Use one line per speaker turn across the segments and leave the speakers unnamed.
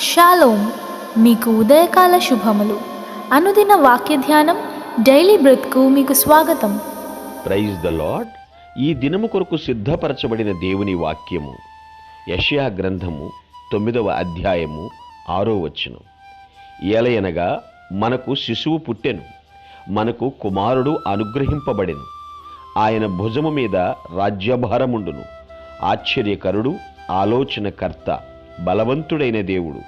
Shalom మీకు ఉదయకాల శుభములు. అనుదిన వాక్య ధ్యానం డైలీ బ్రత్కు మీకు స్వాగతం.
ప్రైజ్ ద లాడ్ ఈ దినము కొరకు సిద్ధపరచబడిన దేవుని వాక్యము యషయా గ్రంథము తొమ్మిదవ అధ్యాయము ఆరో వచనం. ఏలయనగా మనకు శిశువు పుట్టెను మనకు కుమారుడు అనుగ్రహింపబడెను. ఆయన భుజము మీద రాజ్యభారముండును ఆశ్చర్యకరుడు ఆలోచనకర్త. బలవంతుడైన దేవుడు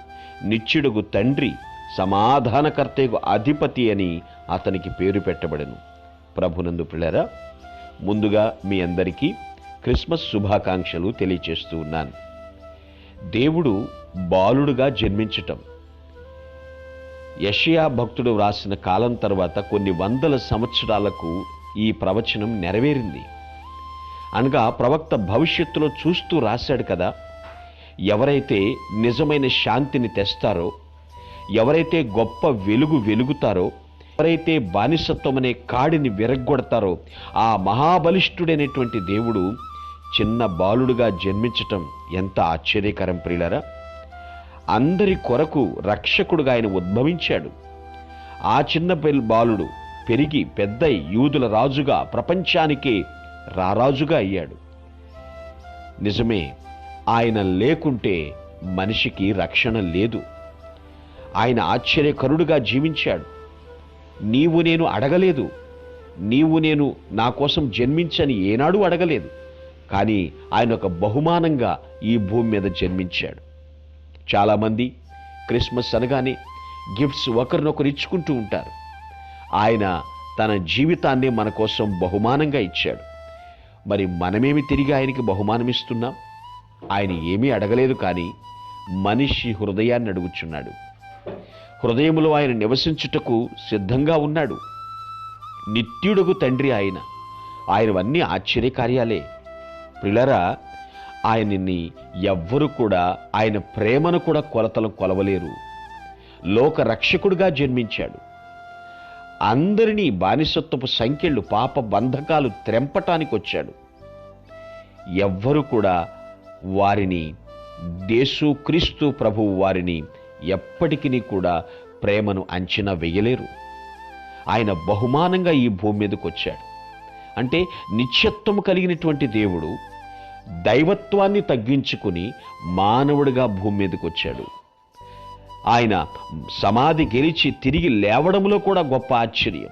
నిత్యుడుగు తండ్రి సమాధానకర్తకు అధిపతి అని అతనికి పేరు పెట్టబడెను. ప్రభునందు పిల్లరా ముందుగా మీ అందరికీ క్రిస్మస్ శుభాకాంక్షలు తెలియచేస్తూ ఉన్నాను. దేవుడు బాలుడుగా జన్మించటం. యషయా భక్తుడు వ్రాసిన కాలం తర్వాత కొన్ని వందల సంవత్సరాలకు ఈ ప్రవచనం నెరవేరింది. అనగా ప్రవక్త భవిష్యత్తులో చూస్తూ రాశాడు కదా ఎవరైతే నిజమైన శాంతిని తెస్తారో ఎవరైతే గొప్ప వెలుగు వెలుగుతారో ఎవరైతే బానిసత్వం అనే కాడిని విరగ్గొడతారో ఆ మహాబలిష్ఠుడైనటువంటి దేవుడు చిన్న బాలుడుగా జన్మించటం ఎంత ఆశ్చర్యకరం ప్రియులరా. అందరి కొరకు రక్షకుడుగా ఆయన ఉద్భవించాడు. ఆ చిన్న పిల్ల బాలుడు పెరిగి పెద్ద యూదుల రాజుగా ప్రపంచానికే రారాజుగా అయ్యాడు. నిజమే ఆయన లేకుంటే మనిషికి రక్షణ లేదు. ఆయన ఆశ్చర్యకరుడుగా జీవించాడు. నీవు నేను అడగలేదు. నీవు నేను నా కోసం జన్మించని ఏనాడు అడగలేదు. కానీ ఆయన ఒక బహుమానంగా ఈ భూమి మీద జన్మించాడు. చాలామంది క్రిస్మస్ అనగానే గిఫ్ట్స్ ఒకరినొకరు ఇచ్చుకుంటూ ఉంటారు. ఆయన తన జీవితాన్ని మన కోసం బహుమానంగా ఇచ్చాడు. మరి మనమేమి తిరిగి ఆయనకి బహుమానం ఇస్తున్నాం ఆయన ఏమీ అడగలేదు కానీ మనిషి హృదయాన్ని అడుగుచున్నాడు. హృదయములో ఆయన నివసించుటకు సిద్ధంగా ఉన్నాడు. నిత్యుడుగు తండ్రి ఆయన. ఆయనవన్నీ ఆశ్చర్యకార్యాలే. పిల్లరా ఆయనని ఎవ్వరు కూడా ఆయన ప్రేమను కూడా కొలతలు కొలవలేరు. లోక రక్షకుడుగా జన్మించాడు. అందరినీ బానిసత్వపు సంఖ్యలు పాప బంధకాలు త్రెంపటానికి వచ్చాడు ఎవ్వరు కూడా వారిని దేశుక్రీస్తు ప్రభువు వారిని ఎప్పటికీ కూడా ప్రేమను అంచనా వేయలేరు. ఆయన బహుమానంగా ఈ భూమి మీదకి వచ్చాడు. అంటే నిత్యత్వము కలిగినటువంటి దేవుడు దైవత్వాన్ని తగ్గించుకుని మానవుడిగా భూమి మీదకి వచ్చాడు. ఆయన సమాధి గెలిచి తిరిగి లేవడంలో కూడా గొప్ప ఆశ్చర్యం.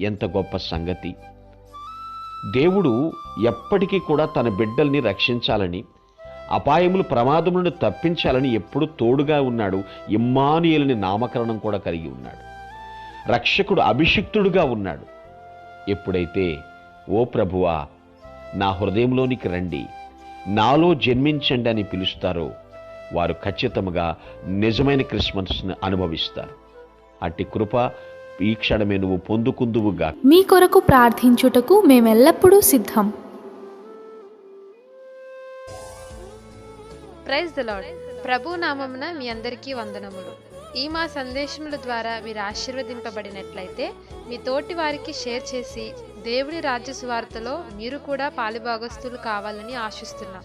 ఎంత గొప్ప సంగతి. దేవుడు ఎప్పటికీ కూడా తన బిడ్డల్ని రక్షించాలని అపాయములు ప్రమాదములను తప్పించాలని ఎప్పుడు తోడుగా ఉన్నాడు. ఇమ్మానుయేలుని నామకరణం కూడా కలిగి ఉన్నాడు. రక్షకుడు అభిషిక్తుడుగా ఉన్నాడు. ఎప్పుడైతే ఓ ప్రభువా నా హృదయంలోనికి రండి నాలో జన్మించండి అని పిలుస్తారో వారు ఖచ్చితంగా నిజమైన క్రిస్మస్ను అనుభవిస్తారు. అట్టి కృప ఈ క్షణమే నువ్వు పొందుకుందువుగా.
మీ కొరకు ప్రార్థించుటకు మేమెల్లప్పుడూ సిద్ధం.
ప్రైజ్ ద లాడ్ ప్రభు నామమున మీ అందరికీ వందనములు. ఈ మా సందేశముల ద్వారా మీరు ఆశీర్వదింపబడినట్లయితే మీ తోటి వారికి షేర్ చేసి దేవుని రాజ్య సువార్తలో మీరు కూడా పాలుభాగస్తులు కావాలని ఆశిస్తున్నాం.